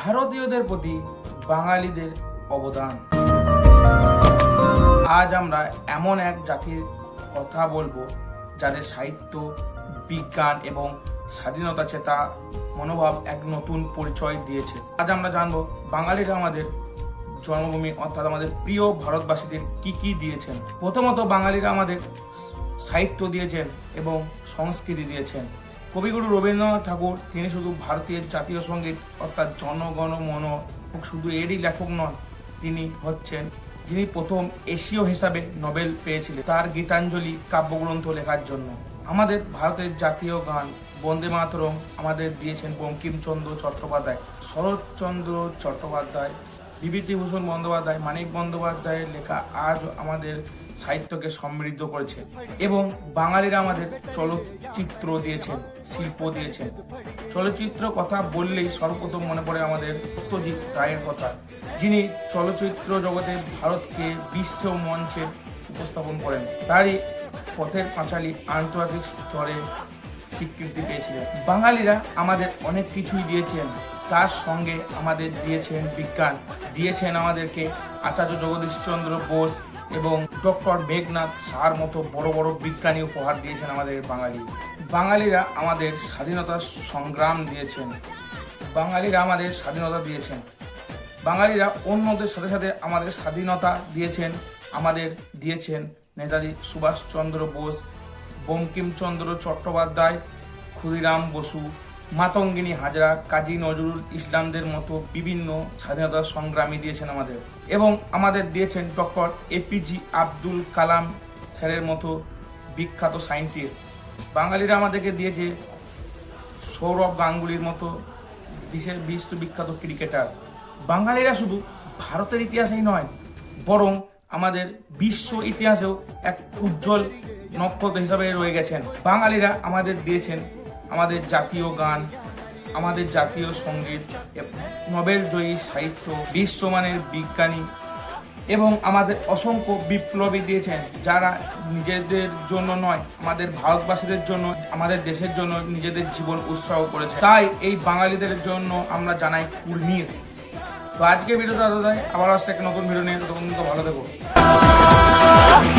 ভারতীয়দের প্রতি বাঙালিদের অবদান। আজ আমরা এমন এক জাতির কথা বলব, যাদের সাহিত্য, বিজ্ঞান এবং স্বাধীনতা চেতা মনোভাব এক নতুন পরিচয় দিয়েছে। আজ আমরা জানব, বাঙালিরা আমাদের জন্মভূমি অর্থাৎ আমাদের প্রিয় ভারতবাসীদের কি কি দিয়েছেন। প্রথমত বাঙালিরা আমাদের সাহিত্য দিয়েছেন এবং সংস্কৃতি দিয়েছেন। কবিগুরু রবীন্দ্রনাথ ঠাকুর, তিনি শুধু ভারতীয় জাতীয় সংগীত, অর্থাৎ জনগণ মন, শুধু এরই লেখক নন, তিনি হচ্ছেন, যিনি প্রথম এশীয় হিসাবে নোবেল পেয়েছিলেন তার গীতাঞ্জলি কাব্যগ্রন্থ লেখার জন্য। আমাদের ভারতের জাতীয় গান বন্দে মাতরম আমাদের দিয়েছেন বঙ্কিমচন্দ্র চট্টোপাধ্যায়। শরৎচন্দ্র চট্টোপাধ্যায় বিভূতিভূষণ বন্দ্যোপাধ্যায়, মানিক বন্দ্যোপাধ্যায়ের লেখা আজ আমাদের সাহিত্যকে সমৃদ্ধ করেছে এবং বাঙালিরা আমাদের চলচ্চিত্র দিয়েছেন, শিল্প দিয়েছেন। চলচ্চিত্র কথা বললেই সর্বপ্রথম মনে পড়ে আমাদের সত্যজিৎ রায়ের কথা, যিনি চলচ্চিত্র জগতে ভারতকে বিশ্ব মঞ্চে উপস্থাপন করেন। তারই পথের পাঁচালী আন্তর্জাতিক স্তরে স্বীকৃতি পেয়েছিলেন। বাঙালিরা আমাদের অনেক কিছুই দিয়েছেন। তার সঙ্গে আমাদের দিয়েছেন বিজ্ঞান, দিয়েছেন আমাদেরকে আচার্য জগদীশচন্দ্র বোস এবং ডক্টর মেঘনাথ সার মতো বড় বড় বিজ্ঞানী উপহার দিয়েছেন আমাদের বাঙালি। বাঙালিরা আমাদের স্বাধীনতা সংগ্রাম দিয়েছেন। বাঙালিরা আমাদের স্বাধীনতা দিয়েছেন। বাঙালিরা অন্যদের সাথে সাথে আমাদের স্বাধীনতা দিয়েছেন। আমাদের দিয়েছেন নেতাজি সুভাষচন্দ্র বোস, বঙ্কিমচন্দ্র চট্টোপাধ্যায়, ক্ষুদিরাম বসু মাতঙ্গিনী হাজরা, কাজী নজরুল ইসলামদের মতো বিভিন্ন স্বাধীনতা সংগ্রামী দিয়েছেন আমাদের এবং আমাদের দিয়েছেন ডক্টর এপিজি আব্দুল কালাম স্যারের মতো বিখ্যাত সায়েন্টিস্ট। বাঙালিরা আমাদেরকে দিয়েছে সৌরভ গাঙ্গুলির মতো বিশ্বের বিশ্ববিখ্যাত ক্রিকেটার। বাঙালিরা শুধু ভারতের ইতিহাসেই নয়, বরং আমাদের বিশ্ব ইতিহাসেও এক উজ্জ্বল নক্ষত্র হিসাবে রয়ে গেছেন। বাঙালিরা আমাদের দিয়েছেন আমাদের জাতীয় গান, আমাদের জাতীয় সংগীত, নোবেল জয়ী সাহিত্য, বিশ্বমানের বিজ্ঞানী এবং আমাদের অসংখ্য বিপ্লবী দিয়েছেন যারা নিজেদের জন্য নয়, আমাদের ভারতবাসীদের জন্য, আমাদের দেশের জন্য নিজেদের জীবন উৎসর্গ করেছে। তাই এই বাঙালিদের জন্য আমরা জানাই কুর্নিশ। তো আজকে ভিডিওটা দাদা আবার আসছে একটা নতুন ভিডিও নিয়ে। তখন তো ভালো চন্দ্রে